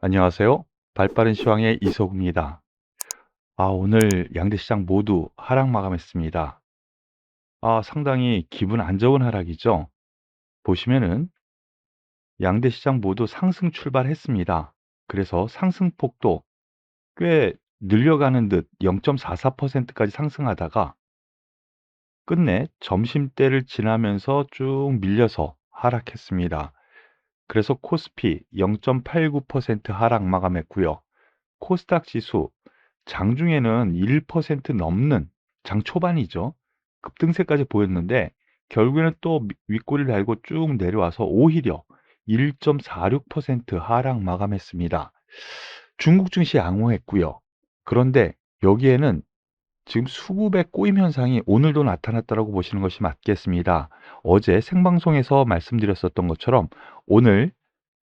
안녕하세요. 발빠른 시황의 이석우입니다. 아, 오늘 양대시장 모두 하락 마감했습니다. 아, 상당히 기분 안 좋은 하락이죠. 보시면은 양대시장 모두 상승 출발했습니다. 그래서 상승폭도 꽤 늘려가는 듯 0.44%까지 상승하다가 끝내 점심때를 지나면서 쭉 밀려서 하락했습니다. 그래서 코스피 0.89% 하락 마감했고요. 코스닥 지수 장중에는 1% 넘는 장 초반이죠. 급등세까지 보였는데 결국에는 또 미- 윗꼬리를 달고 쭉 내려와서 오히려 1.46% 하락 마감했습니다. 중국 증시 양호했고요. 그런데 여기에는 지금 수급의 꼬임 현상이 오늘도 나타났다고 보시는 것이 맞겠습니다. 어제 생방송에서 말씀드렸었던 것처럼 오늘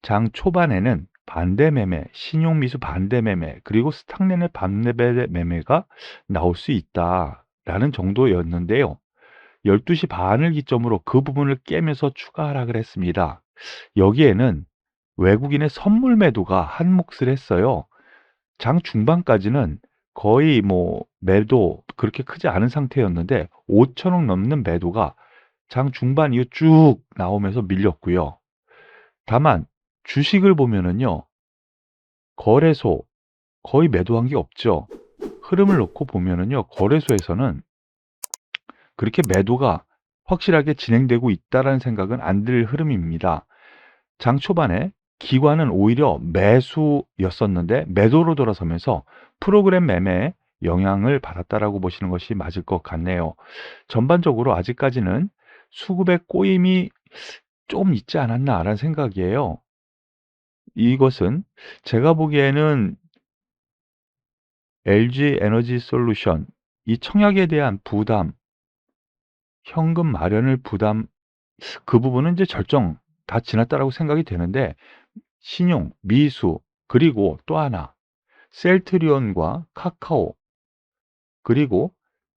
장 초반에는 반대 매매, 신용 미수 반대 매매, 그리고 스탁렌의 반대 매매가 나올 수 있다라는 정도였는데요. 12시 반을 기점으로 그 부분을 깨면서 추가 하락을 했습니다. 여기에는 외국인의 선물 매도가 한 몫을 했어요. 장 중반까지는 거의 뭐 매도 그렇게 크지 않은 상태였는데 5천억 넘는 매도가 장 중반 이후 쭉 나오면서 밀렸고요. 다만 주식을 보면은요. 거래소 거의 매도한 게 없죠. 흐름을 놓고 보면은요. 거래소에서는 그렇게 매도가 확실하게 진행되고 있다라는 생각은 안 들 흐름입니다. 장 초반에 기관은 오히려 매수였었는데 매도로 돌아서면서 프로그램 매매에 영향을 받았다라고 보시는 것이 맞을 것 같네요. 전반적으로 아직까지는 수급의 꼬임이 좀 있지 않았나라는 생각이에요. 이것은 제가 보기에는 LG 에너지 솔루션 이 청약에 대한 부담, 현금 마련을 부담 그 부분은 이제 절정 다 지났다라고 생각이 되는데 신용, 미수 그리고 또 하나 셀트리온과 카카오 그리고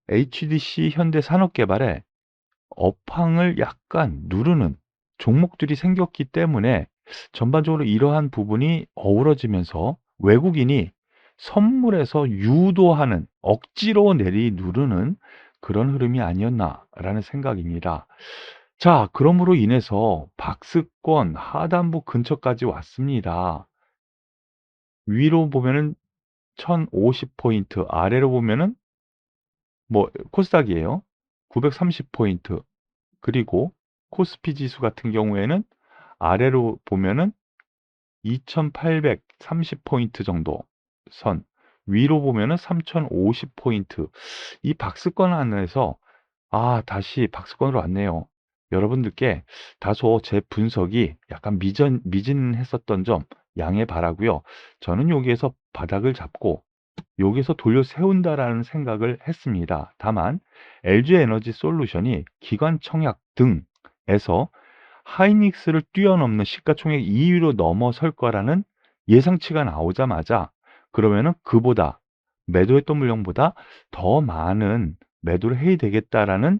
HDC 현대산업개발에 업황을 약간 누르는 종목들이 생겼기 때문에 전반적으로 이러한 부분이 어우러지면서 외국인이 선물에서 유도하는 억지로 내리 누르는 그런 흐름이 아니었나라는 생각입니다. 자, 그러므로 인해서 박스권 하단부 근처까지 왔습니다. 위로 보면은 1050포인트, 아래로 보면은 뭐 코스닥이에요. 930포인트. 그리고 코스피 지수 같은 경우에는 아래로 보면은 2830포인트 정도 선, 위로 보면은 3050포인트. 이 박스권 안에서 아, 다시 박스권으로 왔네요. 여러분들께 다소 제 분석이 약간 미전, 미진했었던 점 양해 바라고요. 저는 여기에서 바닥을 잡고 여기서 돌려 세운다라는 생각을 했습니다. 다만 LG 에너지 솔루션이 기관 청약 등에서 하이닉스를 뛰어넘는 시가총액 2위로 넘어설 거라는 예상치가 나오자마자 그러면은 그보다 매도했던 물량보다 더 많은 매도를 해야 되겠다라는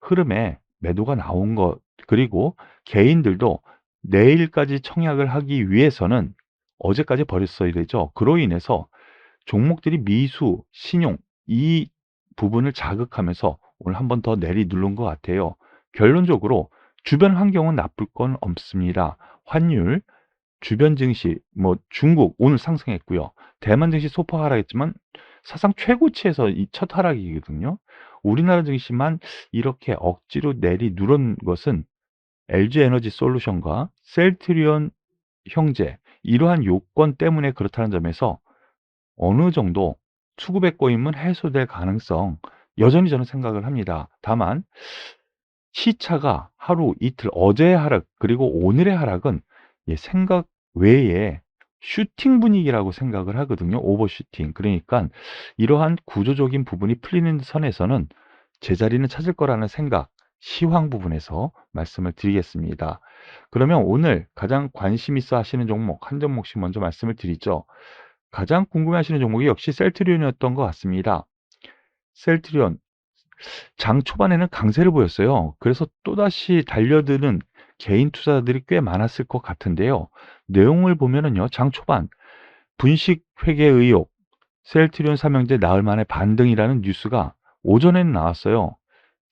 흐름에 매도가 나온 것 그리고 개인들도 내일까지 청약을 하기 위해서는 어제까지 버렸어야 되죠. 그로 인해서 종목들이 미수, 신용 이 부분을 자극하면서 오늘 한 번 더 내리 누른 것 같아요. 결론적으로 주변 환경은 나쁠 건 없습니다. 환율, 주변 증시, 뭐 중국 오늘 상승했고요. 대만 증시 소폭 하락했지만 사상 최고치에서 이 첫 하락이거든요. 우리나라 증시만 이렇게 억지로 내리 누른 것은 LG 에너지 솔루션과 셀트리온 형제 이러한 요건 때문에 그렇다는 점에서 어느 정도 꼬임은 해소될 가능성 여전히 저는 생각을 합니다. 다만 시차가 하루 이틀 어제의 하락 그리고 오늘의 하락은 예, 생각 외에 슈팅 분위기라고 생각을 하거든요. 오버슈팅. 그러니까 이러한 구조적인 부분이 풀리는 선에서는 제자리는 찾을 거라는 생각, 시황 부분에서 말씀을 드리겠습니다. 그러면 오늘 가장 관심 있어 하시는 종목 한 종목씩 먼저 말씀을 드리죠. 가장 궁금해 하시는 종목이 역시 셀트리온이었던 것 같습니다. 셀트리온 장 초반에는 강세를 보였어요. 그래서 또다시 달려드는 개인 투자자들이 꽤 많았을 것 같은데요. 내용을 보면은요. 장 초반 분식 회계 의혹, 셀트리온 삼형제 나흘 만에 반등이라는 뉴스가 오전에는 나왔어요.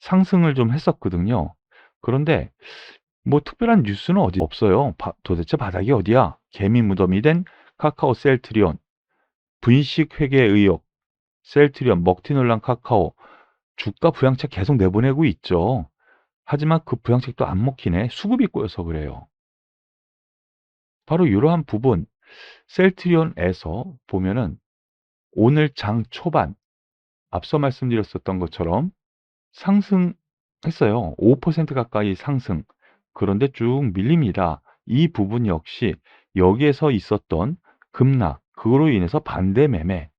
상승을 좀 했었거든요. 그런데 뭐 특별한 뉴스는 어디 없어요. 바- 도대체 바닥이 어디야? 개미 무덤이 된 카카오 셀트리온, 분식 회계 의혹, 셀트리온, 먹튀 논란 카카오, 주가 부양책 계속 내보내고 있죠. 하지만 그 부양책도 안 먹히네. 수급이 꼬여서 그래요. 바로 이러한 부분, 셀트리온에서 보면은 오늘 장 초반, 앞서 말씀드렸었던 것처럼 상승했어요. 5% 가까이 상승. 그런데 쭉 밀립니다. 이 부분 역시 여기에서 있었던 급락, 그거로 인해서 반대 매매,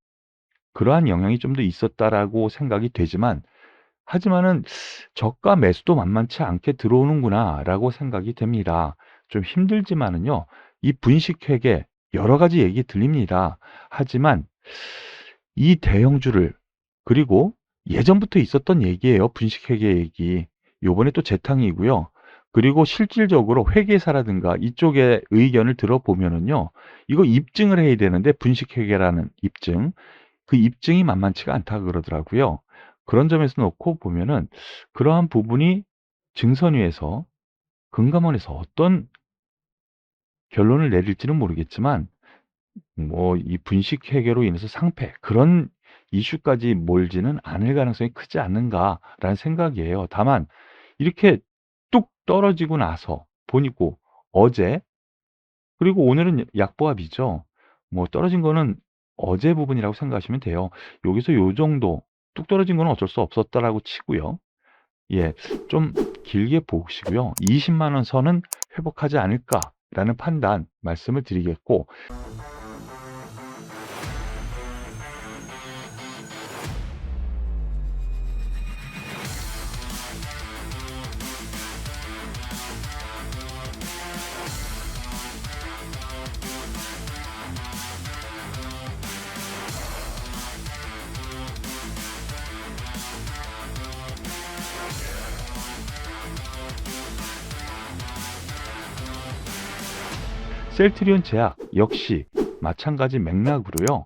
그러한 영향이 좀 더 있었다라고 생각이 되지만, 하지만은 저가 매수도 만만치 않게 들어오는구나라고 생각이 됩니다. 좀 힘들지만은요, 이 분식 회계 여러 가지 얘기 들립니다. 하지만 이 대형주를 그리고 예전부터 있었던 얘기예요. 분식 회계 얘기. 요번에 또 재탕이고요. 그리고 실질적으로 회계사라든가 이쪽의 의견을 들어보면은요. 이거 입증을 해야 되는데 분식 회계라는 입증. 그 입증이 만만치가 않다 그러더라고요. 그런 점에서 놓고 보면은 그러한 부분이 증선위에서 금감원에서 어떤 결론을 내릴지는 모르겠지만 뭐 이 분식 회계로 인해서 상패 그런 이슈까지 몰지는 않을 가능성이 크지 않는가라는 생각이에요. 다만 이렇게 뚝 떨어지고 나서 보니고 어제 그리고 오늘은 약보합이죠. 뭐 떨어진 거는 어제 부분이라고 생각하시면 돼요. 여기서 요 정도 뚝 떨어진 거는 어쩔 수 없었다라고 치고요. 예, 좀 길게 보시고요. 20만 원 선은 회복하지 않을까라는 판단 말씀을 드리겠고 셀트리온 제약 역시 마찬가지 맥락으로요.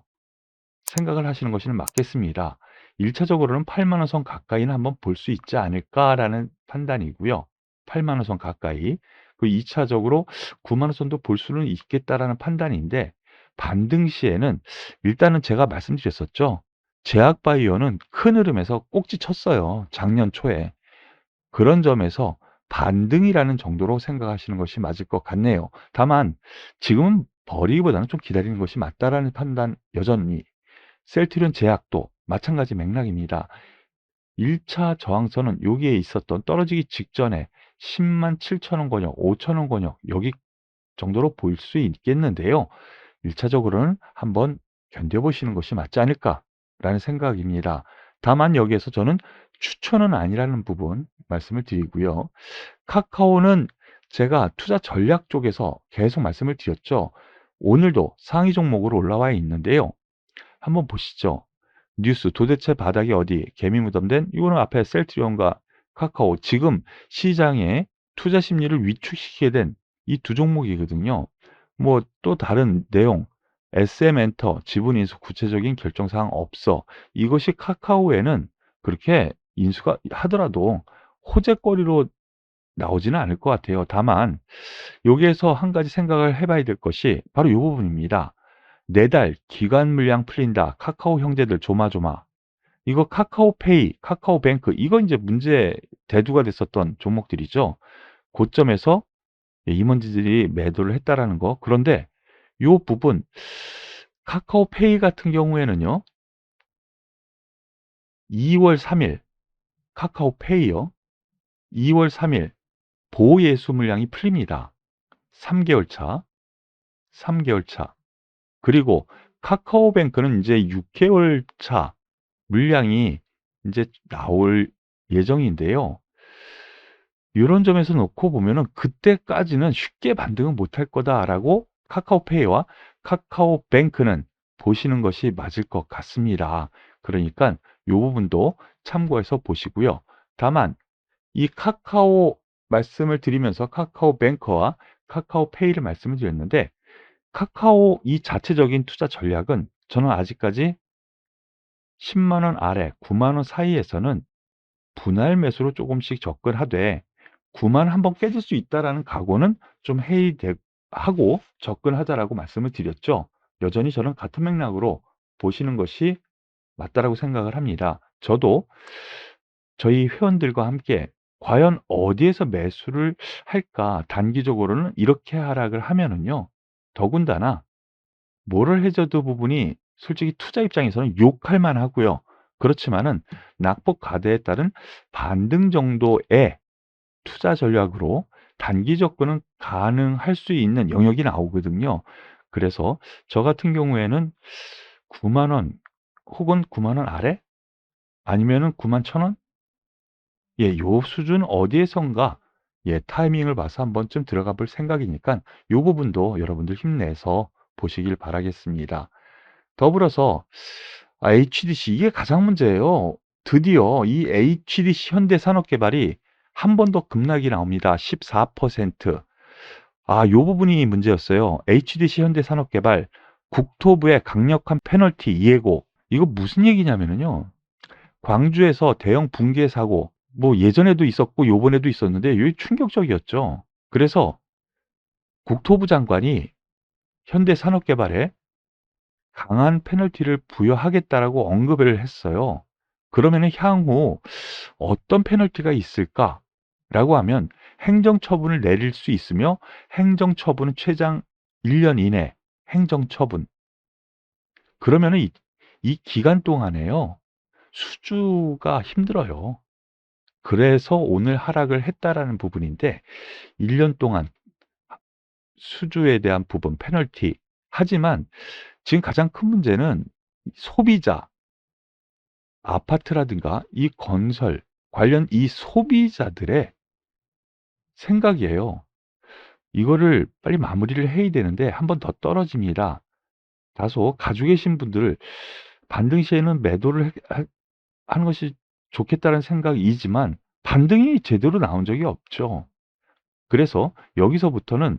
생각을 하시는 것이 맞겠습니다. 1차적으로는 8만 원 선 가까이는 한번 볼 수 있지 않을까라는 판단이고요. 8만 원 선 가까이. 그 2차적으로 9만 원 선도 볼 수는 있겠다라는 판단인데 반등 시에는 일단은 제가 말씀드렸었죠. 제약 바이오는 큰 흐름에서 꼭지 쳤어요. 작년 초에. 그런 점에서 반등이라는 정도로 생각하시는 것이 맞을 것 같네요. 다만 지금은 버리기보다는 좀 기다리는 것이 맞다라는 판단 여전히 셀트리온 제약도 마찬가지 맥락입니다. 1차 저항선은 여기에 있었던 떨어지기 직전에 10만 7천 원 권역, 5천 원 권역 여기 정도로 볼수 있겠는데요. 1차적으로는 한번 견뎌보시는 것이 맞지 않을까라는 생각입니다. 다만 여기에서 저는 추천은 아니라는 부분 말씀을 드리고요. 카카오는 제가 투자 전략 쪽에서 계속 말씀을 드렸죠. 오늘도 상위 종목으로 올라와 있는데요. 한번 보시죠. 뉴스 도대체 바닥이 어디 개미 무덤된 이거는 앞에 셀트리온과 카카오 지금 시장의 투자 심리를 위축시키게 된 이 두 종목이거든요. 뭐 또 다른 내용 SM엔터 지분 인수 구체적인 결정 사항 없어. 이것이 카카오에는 그렇게 인수가 하더라도 호재거리로 나오지는 않을 것 같아요. 다만 여기에서 한 가지 생각을 해봐야 될 것이 바로 이 부분입니다. 내달 기관 물량 풀린다. 카카오 형제들 조마조마. 이거 카카오페이, 카카오뱅크 이거 이제 문제 대두가 됐었던 종목들이죠. 고점에서 임원지들이 매도를 했다라는 거. 그런데 이 부분 카카오페이 같은 경우에는요. 2월 3일 카카오페이요. 2월 3일 보예수 물량이 풀립니다. 3개월 차. 3개월 차. 그리고 카카오뱅크는 이제 6개월 차 물량이 이제 나올 예정인데요. 이런 점에서 놓고 보면은 그때까지는 쉽게 반등은 못할 거다라고 카카오페이와 카카오뱅크는 보시는 것이 맞을 것 같습니다. 그러니까 이 부분도 참고해서 보시고요. 다만 이 카카오 말씀을 드리면서 카카오 뱅커와 카카오 페이를 말씀을 드렸는데 카카오 이 자체적인 투자 전략은 저는 아직까지 10만 원 아래 9만 원 사이에서는 분할 매수로 조금씩 접근하되 9만 한번 깨질 수 있다라는 각오는 좀 해야 되, 하고 접근하자라고 말씀을 드렸죠. 여전히 저는 같은 맥락으로 보시는 것이 맞다라고 생각을 합니다. 저도 저희 회원들과 함께 과연 어디에서 매수를 할까? 단기적으로는 이렇게 하락을 하면은요. 더군다나 모럴 해저드 부분이 솔직히 투자 입장에서는 욕할 만하고요. 그렇지만은 낙폭 가대에 따른 반등 정도의 투자 전략으로 단기 접근은 가능할 수 있는 영역이 나오거든요. 그래서 저 같은 경우에는 9만 원 혹은 9만 원 아래 아니면은 9만 1천 원? 예, 요 수준 어디에선가 예, 타이밍을 봐서 한 번쯤 들어가 볼 생각이니까 요 부분도 여러분들 힘내서 보시길 바라겠습니다. 더불어서 아, HDC 이게 가장 문제예요. 드디어 이 HDC 현대산업개발이 한 번 더 급락이 나옵니다. 14%. 아, 요 부분이 문제였어요. HDC 현대산업개발 국토부의 강력한 페널티 이해고 이거 무슨 얘기냐면요 광주에서 대형 붕괴 사고 뭐 예전에도 있었고 요번에도 있었는데 이게 충격적이었죠. 그래서 국토부 장관이 현대 산업개발에 강한 페널티를 부여하겠다라고 언급을 했어요. 그러면은 향후 어떤 페널티가 있을까 라고 하면 행정처분을 내릴 수 있으며 행정처분은 최장 1년 이내 행정처분. 그러면은 이, 이 기간 동안에요. 수주가 힘들어요. 그래서 오늘 하락을 했다라는 부분인데 1년 동안 수주에 대한 부분 페널티 하지만 지금 가장 큰 문제는 소비자 아파트라든가 이 건설 관련 이 소비자들의 생각이에요. 이거를 빨리 마무리를 해야 되는데 한 번 더 떨어집니다. 다소 가지고 계신 분들 반등 시에는 매도를 하는 것이 좋겠다는 생각이지만 반등이 제대로 나온 적이 없죠. 그래서 여기서부터는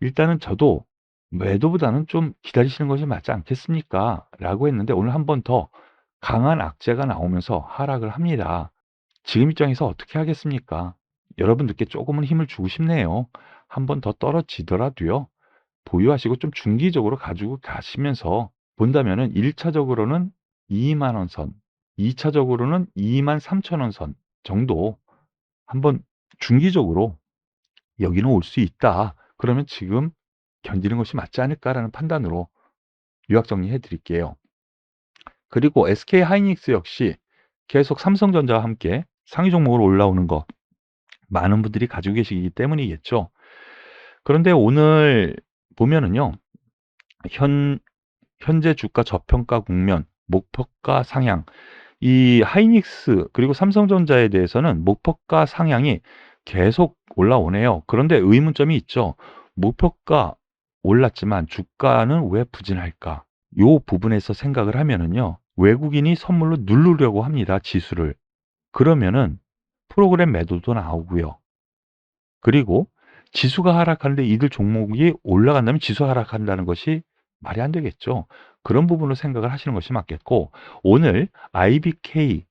일단은 저도 매도보다는 좀 기다리시는 것이 맞지 않겠습니까? 라고 했는데 오늘 한 번 더 강한 악재가 나오면서 하락을 합니다. 지금 입장에서 어떻게 하겠습니까? 여러분들께 조금은 힘을 주고 싶네요. 한 번 더 떨어지더라도요. 보유하시고 좀 중기적으로 가지고 가시면서 본다면은 1차적으로는 2만 원 선, 2차적으로는 2만 3천 원 선 정도 한번 중기적으로 여기는 올 수 있다. 그러면 지금 견디는 것이 맞지 않을까라는 판단으로 요약 정리해 드릴게요. 그리고 SK 하이닉스 역시 계속 삼성전자와 함께 상위 종목으로 올라오는 거 많은 분들이 가지고 계시기 때문이겠죠. 그런데 오늘 보면은요. 현 현재 주가 저평가 국면, 목표가 상향. 이 하이닉스 그리고 삼성전자에 대해서는 목표가 상향이 계속 올라오네요. 그런데 의문점이 있죠. 목표가 올랐지만 주가는 왜 부진할까? 요 부분에서 생각을 하면은요. 외국인이 선물로 누르려고 합니다. 지수를. 그러면은 프로그램 매도도 나오고요. 그리고 지수가 하락하는데 이들 종목이 올라간다면 지수 하락한다는 것이 말이 안 되겠죠. 그런 부분으로 생각을 하시는 것이 맞겠고 오늘 IBK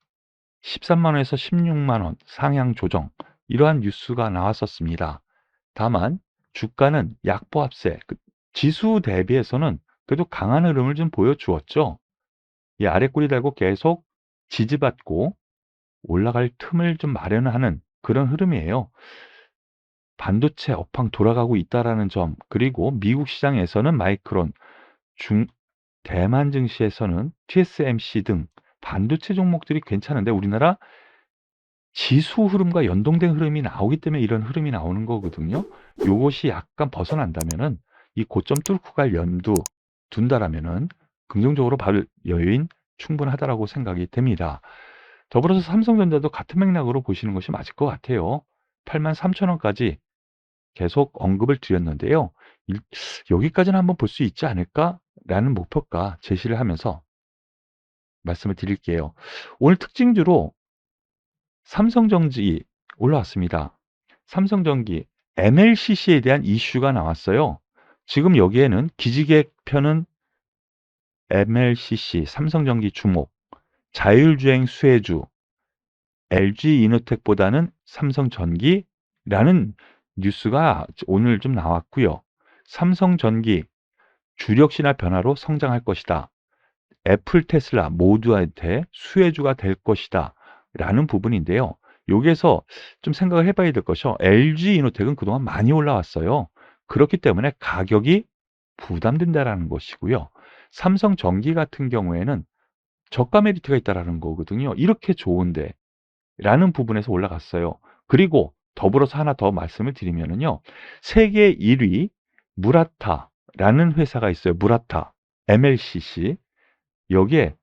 13만 원에서 16만 원 상향 조정 이러한 뉴스가 나왔었습니다. 다만 주가는 약보합세 그 지수 대비해서는 그래도 강한 흐름을 좀 보여주었죠. 이 아래 꼬리 달고 계속 지지받고 올라갈 틈을 좀 마련하는 그런 흐름이에요. 반도체 업황 돌아가고 있다라는 점 그리고 미국 시장에서는 마이크론 중 대만 증시에서는 TSMC 등 반도체 종목들이 괜찮은데 우리나라 지수 흐름과 연동된 흐름이 나오기 때문에 이런 흐름이 나오는 거거든요. 요것이 약간 벗어난다면은 이 고점 뚫고 갈 염두 둔다라면은 긍정적으로 발 여유인 충분하다라고 생각이 됩니다. 더불어서 삼성전자도 같은 맥락으로 보시는 것이 맞을 것 같아요. 8만 3천 원까지 계속 언급을 드렸는데요. 여기까지는 한번 볼 수 있지 않을까 라는 목표가 제시를 하면서 말씀을 드릴게요. 오늘 특징주로 삼성전지 올라왔습니다. 삼성전기 MLCC에 대한 이슈가 나왔어요. 지금 여기에는 기지개 편은 MLCC, 삼성전기 주목, 자율주행 수혜주, LG 이노텍보다는 삼성전기라는 뉴스가 오늘 좀 나왔고요. 삼성전기 주력 신화 변화로 성장할 것이다. 애플, 테슬라 모두한테 수혜주가 될 것이다. 라는 부분인데요. 여기에서 좀 생각을 해봐야 될 것이요. LG 이노텍은 그동안 많이 올라왔어요. 그렇기 때문에 가격이 부담된다라는 것이고요. 삼성 전기 같은 경우에는 저가 메리트가 있다라는 거거든요. 이렇게 좋은데 라는 부분에서 올라갔어요. 그리고 더불어서 하나 더 말씀을 드리면은요. 세계 1위 무라타 라는 회사가 있어요. 무라타 MLCC 여기에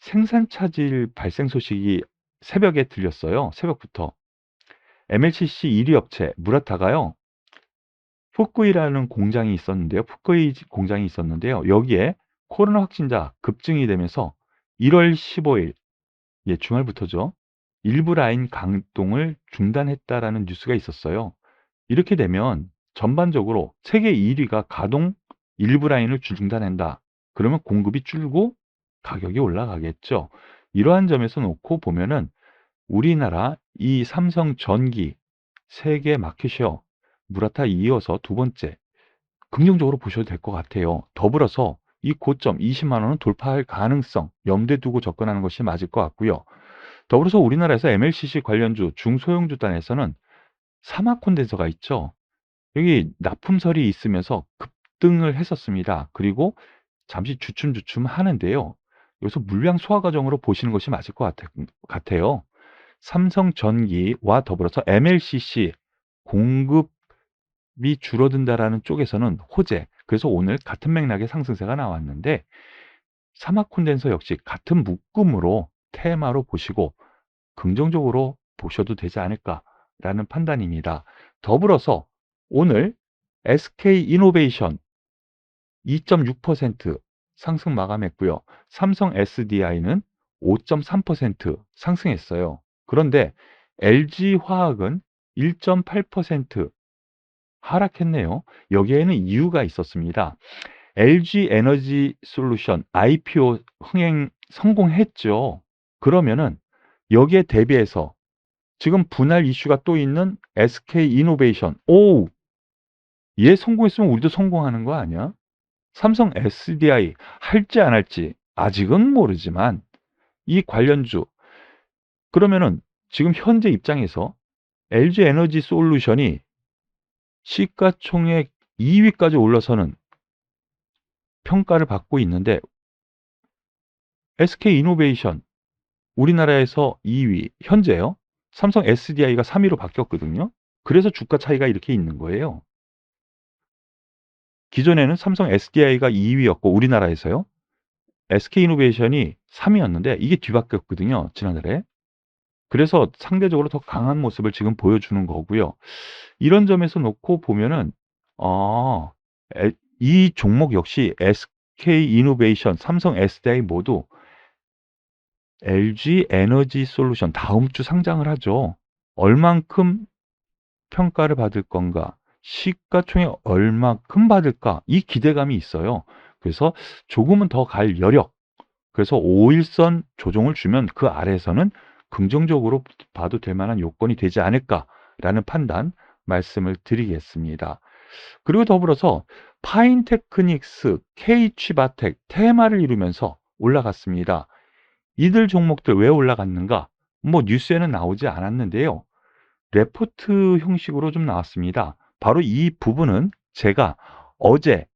생산 차질 발생 소식이 새벽에 들렸어요. 새벽부터 MLCC 1위 업체 무라타가요. 푸꾸이라는 공장이 있었는데요. 푸꾸이 공장이 있었는데요. 여기에 코로나 확진자 급증이 되면서 1월 15일 예, 주말부터죠. 일부 라인 강동을 중단했다라는 뉴스가 있었어요. 이렇게 되면 전반적으로 세계 1위가 가동 일부 라인을 중단한다. 그러면 공급이 줄고 가격이 올라가겠죠. 이러한 점에서 놓고 보면은 우리나라 이 삼성 전기 세계 마켓쉐어 무라타 이어서 두 번째 긍정적으로 보셔도 될 것 같아요. 더불어서 이 고점 20만 원은 돌파할 가능성 염두에 두고 접근하는 것이 맞을 것 같고요. 더불어서 우리나라에서 MLCC 관련주 중소형 주 단에서는 사막 콘덴서가 있죠. 여기 납품설이 있으면서 급 등을 했었습니다. 그리고 잠시 주춤주춤 하는데요. 여기서 물량 소화 과정으로 보시는 것이 맞을 것 같아, 요 삼성전기와 더불어서 MLCC 공급이 줄어든다라는 쪽에서는 호재. 그래서 오늘 같은 맥락의 상승세가 나왔는데 사막 콘덴서 역시 같은 묶음으로 테마로 보시고 긍정적으로 보셔도 되지 않을까라는 판단입니다. 더불어서 오늘 SK 이노베이션 2.6% 상승 마감했고요. 삼성 SDI는 5.3% 상승했어요. 그런데 LG화학은 1.8% 하락했네요. 여기에는 이유가 있었습니다. LG 에너지 솔루션 IPO 흥행 성공했죠. 그러면은 여기에 대비해서 지금 분할 이슈가 또 있는 SK 이노베이션. 오! 얘 성공했으면 우리도 성공하는 거 아니야? 삼성 SDI 할지 안 할지 아직은 모르지만 이 관련주 그러면은 지금 현재 입장에서 LG 에너지 솔루션이 시가총액 2위까지 올라서는 평가를 받고 있는데 SK 이노베이션 우리나라에서 2위 현재요. 삼성 SDI가 3위로 바뀌었거든요. 그래서 주가 차이가 이렇게 있는 거예요. 기존에는 삼성 SDI가 2위였고 우리나라에서요. SK이노베이션이 3위였는데 이게 뒤바뀌었거든요. 지난달에. 그래서 상대적으로 더 강한 모습을 지금 보여주는 거고요. 이런 점에서 놓고 보면은 어, 이 종목 역시 SK이노베이션, 삼성 SDI 모두 LG 에너지 솔루션 다음 주 상장을 하죠. 얼만큼 평가를 받을 건가? 시가총액 얼마큼 받을까? 이 기대감이 있어요. 그래서 조금은 더 갈 여력. 그래서 5일선 조정을 주면 그 아래에서는 긍정적으로 봐도 될 만한 요건이 되지 않을까라는 판단 말씀을 드리겠습니다. 그리고 더불어서 파인테크닉스, K취바텍, 테마를 이루면서 올라갔습니다. 이들 종목들 왜 올라갔는가? 뭐 뉴스에는 나오지 않았는데요. 레포트 형식으로 좀 나왔습니다. 바로 이 부분은 제가 어제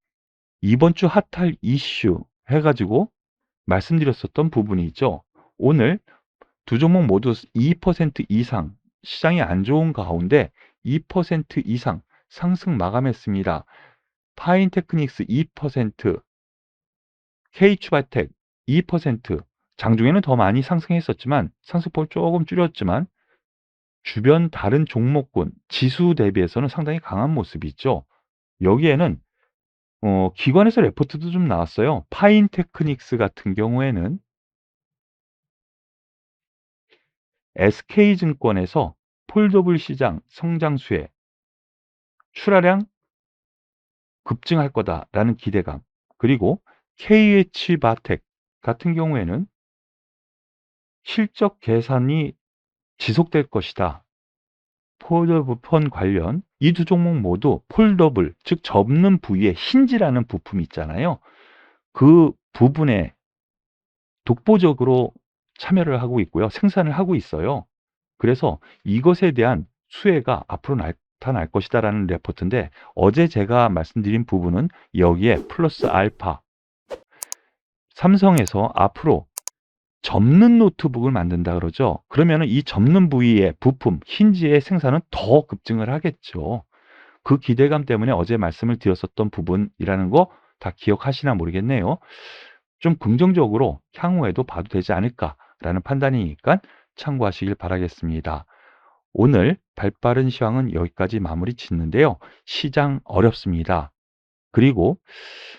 이번 주 핫할 이슈 해가지고 말씀드렸었던 부분이 있죠. 오늘 두 종목 모두 2% 이상 시장이 안 좋은 가운데 2% 이상 상승 마감했습니다. 파인테크닉스 2%, K추바텍 2%, 장중에는 더 많이 상승했었지만 상승폭 조금 줄였지만 주변 다른 종목군 지수 대비해서는 상당히 강한 모습이 있죠. 여기에는 어, 기관에서 레포트도 좀 나왔어요. 파인 테크닉스 같은 경우에는 SK증권에서 폴더블 시장 성장수에 출하량 급증할 거다라는 기대감 그리고 KH 바텍 같은 경우에는 실적 개선이 지속될 것이다. 폴더블 폰 관련 이 두 종목 모두 폴더블 즉 접는 부위에 힌지라는 부품이 있잖아요. 그 부분에 독보적으로 참여를 하고 있고요. 생산을 하고 있어요. 그래서 이것에 대한 수혜가 앞으로 나타날 것이다라는 레포트인데 어제 제가 말씀드린 부분은 여기에 플러스 알파 삼성에서 앞으로 접는 노트북을 만든다 그러죠. 그러면은 이 접는 부위의 부품, 힌지의 생산은 더 급증을 하겠죠. 그 기대감 때문에 어제 말씀을 드렸었던 부분이라는 거 다 기억하시나 모르겠네요. 좀 긍정적으로 향후에도 봐도 되지 않을까라는 판단이니까 참고하시길 바라겠습니다. 오늘 발빠른 시황은 여기까지 마무리 짓는데요. 시장 어렵습니다. 그리고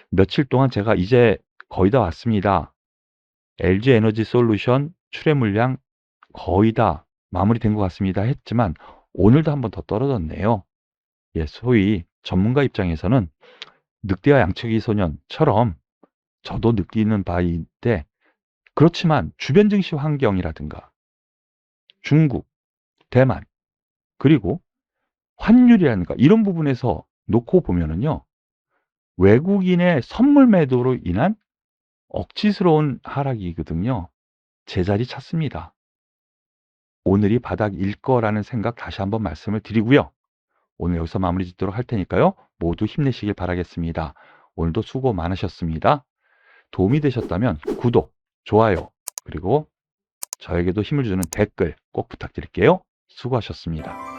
며칠 동안 제가 이제 거의 다 왔습니다. LG 에너지 솔루션 출해 물량 거의 다 마무리된 것 같습니다 했지만 오늘도 한 번 더 떨어졌네요. 예, 소위 전문가 입장에서는 늑대와 양치기 소년처럼 저도 느끼는 바인데 그렇지만 주변 증시 환경이라든가 중국, 대만 그리고 환율이라든가 이런 부분에서 놓고 보면은요. 외국인의 선물 매도로 인한 억지스러운 하락이거든요. 제자리 찾습니다. 오늘이 바닥일 거라는 생각 다시 한번 말씀을 드리고요. 오늘 여기서 마무리 짓도록 할 테니까요. 모두 힘내시길 바라겠습니다. 오늘도 수고 많으셨습니다. 도움이 되셨다면 구독, 좋아요, 그리고 저에게도 힘을 주는 댓글 꼭 부탁드릴게요. 수고하셨습니다.